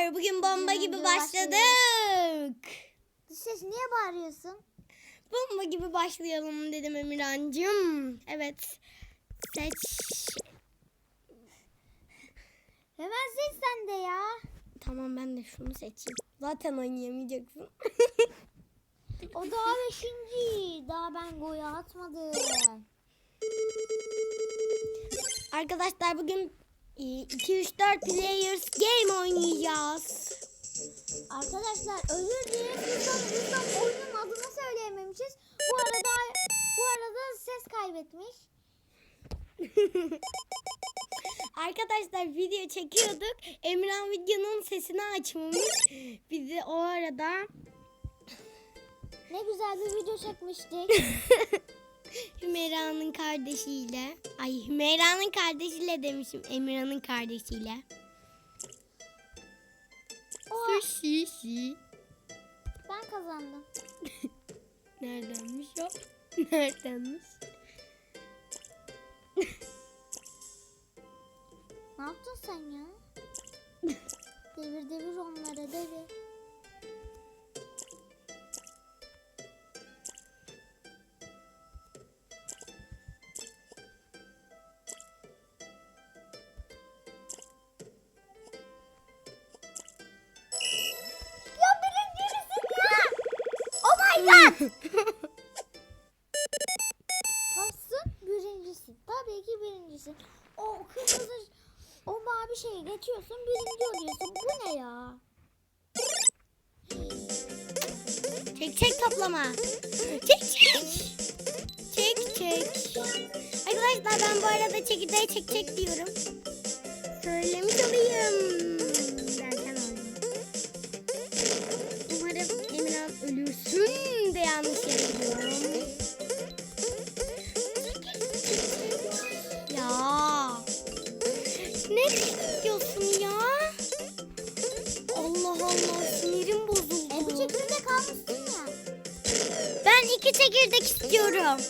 arkadaşlar bugün bomba gibi başladık. Ses niye bağırıyorsun? Bomba gibi başlayalım dedim Emirhan'cığım. Evet. Seç. Hemen seç sen de ya. Tamam ben de şunu seçeyim. Zaten oynayamayacaksın. O daha beşinci. Daha ben goya atmadım. Arkadaşlar bugün 2-3-4 players game oynayacağız. Arkadaşlar özür dilerim. Lütfen, oyunun adını söyleyememişiz. Bu arada bu arada ses kaybetmiş. Arkadaşlar video çekiyorduk. Emirhan videonun sesini açmamış. Biz de o arada Ne güzel bir video çekmiştik. Hümeyra'nın kardeşiyle, ay Hümeyra'nın kardeşiyle demişim, Emirhan'ın kardeşiyle. Oha, Sushi. ben kazandım. Neredenmiş o? Neredenmiş? Ne yaptın sen ya? devir devir onları devir. Birincisin. Tabii ki birincisin. O kırmızı, o mavi şeyi geçiyorsun, birinci oluyorsun. Bu ne ya? Çek çek toplama. Çek çek. Çek çek. Arkadaşlar ben bu arada çekirdeği çek çek diyorum. Söylemiş olayım. Derken oldu. Umarım Emirhan ölürsün de yanlış yere istiyorum.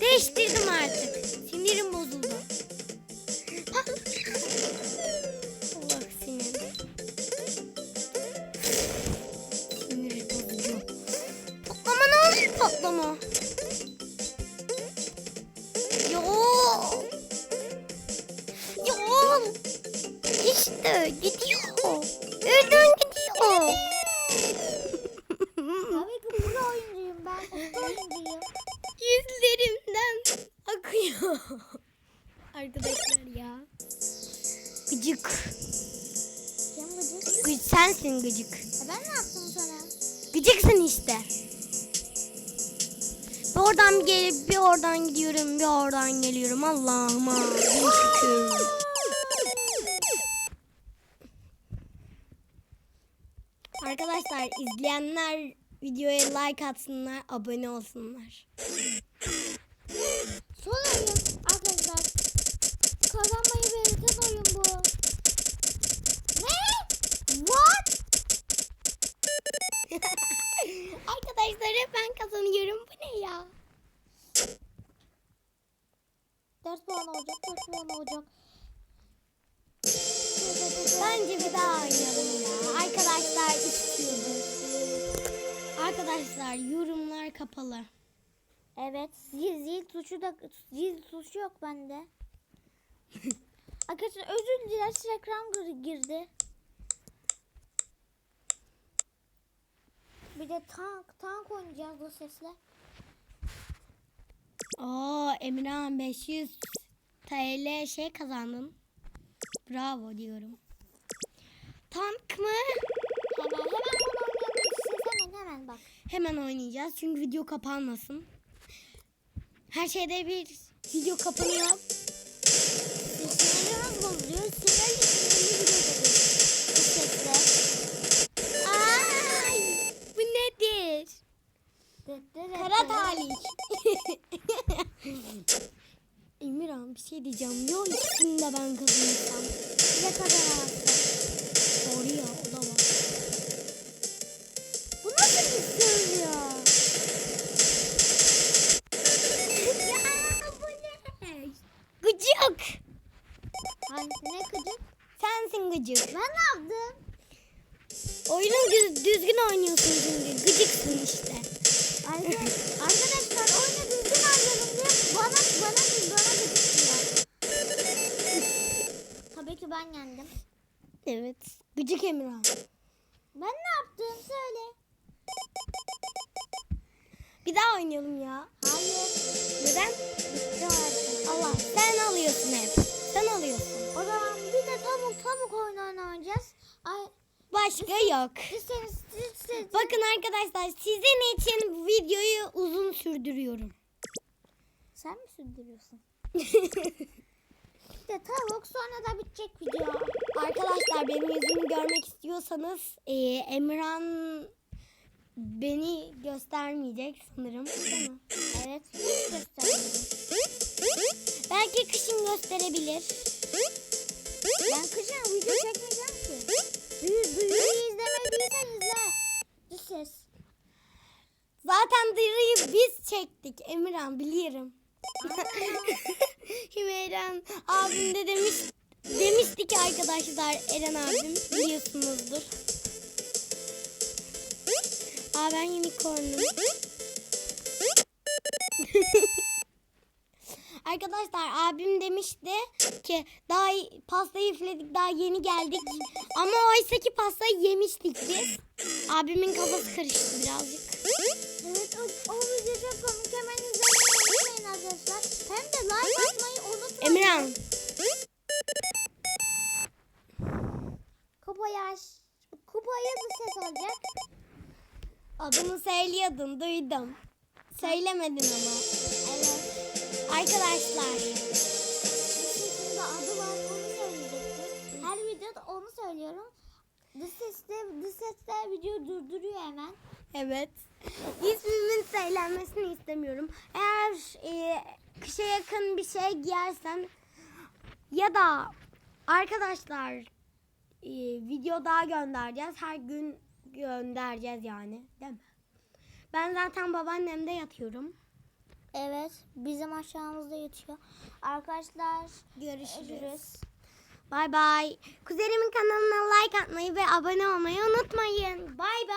Değiştirdim artık. Sinirim bozuldu. Allah sinir. Sinir bozucu. Patlama ne olur patlama. Sensin gıcık. E ben ne yaptım sana? Gıcıksın işte. Bir oradan gelip bir oradan gidiyorum bir oradan geliyorum. Allah'ıma bin şükür. Arkadaşlar izleyenler videoya like atsınlar, abone olsunlar. Hep ben kazanıyorum. Bu ne ya? 4 puan olacak, 4 puan olacak. Bence bir daha oynayalım ya. Arkadaşlar istiyordur. Arkadaşlar yorumlar kapalı. Evet, zil zil tuşu da zil tuşu yok bende. Arkadaşlar özür dileriz reklam gir- girdi. Bir de tank tank oynayacağız bu sesle. Oo Emirhan 500 TL şey kazandın. Bravo diyorum. Tank mı? Hemen hemen bunu oynayalım hemen hemen bak. Hemen oynayacağız çünkü video kapanmasın. Her şeyde bir video kapanıyor. Şey diyeceğim. Ya ikisini de ben kazanırsam. Ne kazanamazsın? Doğru ya o da var. Bu nasıl bir söz ya? ne? Gıcık. Hani ne gıcık? Sensin gıcık. Ben ne yaptım? Oyunu düz- düzgün oynuyorsun çünkü. Gıcıksın işte. Arka- Arkadaşlar Evet. Gıcık Emirhan. Ben ne yaptım söyle. Bir daha oynayalım ya. Hayır. Neden? Allah sen alıyorsun hep. Sen alıyorsun. O zaman bir de tavuk tavuk oyunu oynayacağız. Ay Başka yok. isteniz isteniz. Bakın arkadaşlar sizin için bu videoyu uzun sürdürüyorum. Sen mi sürdürüyorsun? De tavuk sonra da bitecek video. Arkadaşlar benim yüzümü görmek istiyorsanız e, Emirhan beni göstermeyecek sanırım. Değil mi? Evet. Belki kışın gösterebilir. Ben kışın video çekmeyeceğim ki. Duyu, duyuruyu izlemediysen izle. Dış ses. Zaten dırıyı biz çektik Emirhan biliyorum. Hümeyran abim de demiş demişti ki arkadaşlar Eren abim biliyorsunuzdur. Aa ben unicornum. Arkadaşlar abim demişti ki daha pastayı üfledik daha yeni geldik. Ama oysa ki pastayı yemiştik biz. Abimin kafası karıştı birazcık. Evet söylüyordun duydum. Söylemedin ama. Evet. Arkadaşlar Şimdi adı var onu söyleyecektim. Her videoda onu söylüyorum. Dış sesle, dış sesle video durduruyor hemen. evet ismimin söylenmesini istemiyorum. Eğer e, kışa yakın bir şey giyersen ya da arkadaşlar e, video daha göndereceğiz. Her gün göndereceğiz yani değil mi? Ben zaten babaannemde yatıyorum. Evet bizim aşağımızda yatıyor. Arkadaşlar Görüşürüz. Bay bay. Kuzenimin kanalına like atmayı ve abone olmayı unutmayın. Bay bay.